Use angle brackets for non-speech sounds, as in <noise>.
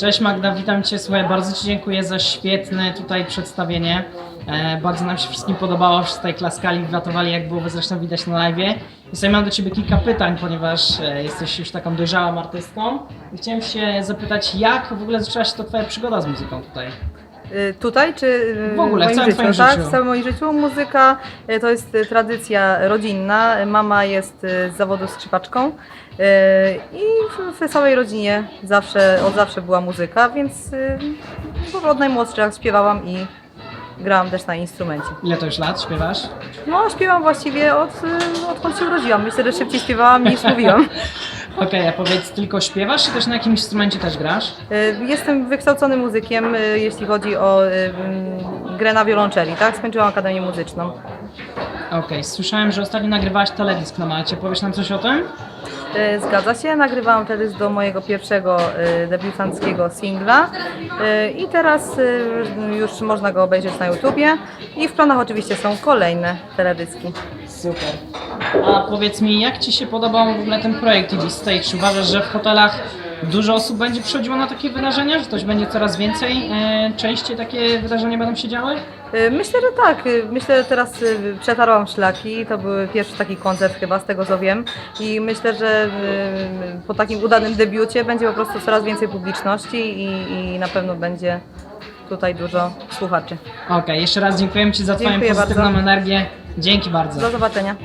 Cześć Magda, witam Cię. Słuchaj, bardzo Ci dziękuję za świetne tutaj przedstawienie. E, bardzo nam się wszystkim podobało, wszyscy tutaj klaskali, gratowali, jak było zresztą widać na live. I sobie mam do Ciebie kilka pytań, ponieważ e, jesteś już taką dojrzałą artystką. I chciałem się zapytać, jak w ogóle zaczęła się to Twoja przygoda z muzyką tutaj? Y, Tutaj czy y, W ogóle, w moim całym życiu, twoim tak? życiu. W całym moim życiu muzyka y, to jest y, tradycja rodzinna. Mama jest y, z zawodu skrzypaczką y, i w, w całej rodzinie zawsze, od zawsze była muzyka, więc y, od najmłodszych śpiewałam i grałam też na instrumencie. Ile to już lat śpiewasz? No, śpiewam właściwie od, y, odkąd się urodziłam. Myślę, że szybciej śpiewałam niż mówiłam. <laughs> Okej, a powiedz, tylko śpiewasz, czy też na jakimś instrumencie też grasz? Y, Jestem wykształconym muzykiem, y, jeśli chodzi o y, mm, grę na wiolonczeli, tak? Skończyłam Akademię Muzyczną. Okej, słyszałem, że ostatnio nagrywałaś teledysk na Malcie. Powiesz nam coś o tym? E, Zgadza się, nagrywałam teledysk do mojego pierwszego e, debiutanckiego singla E, i teraz e, już można go obejrzeć na YouTubie i w planach oczywiście są kolejne teledyski. Super. A powiedz mi, jak Ci się podobał w ogóle ten projekt TV Stage? Uważasz, że w hotelach dużo osób będzie przychodziło na takie wydarzenia? Że coś będzie coraz więcej? E, częściej takie wydarzenia będą się działy? E, Myślę, że tak. E, Myślę, że teraz przetarłam szlaki. To był pierwszy taki koncert chyba z tego co wiem i myślę, że po takim udanym debiucie będzie po prostu coraz więcej publiczności i, i na pewno będzie tutaj dużo słuchaczy. Okej, jeszcze raz dziękujemy Ci za Twoją Dziękuję pozytywną bardzo. energię. Dzięki bardzo. Do zobaczenia.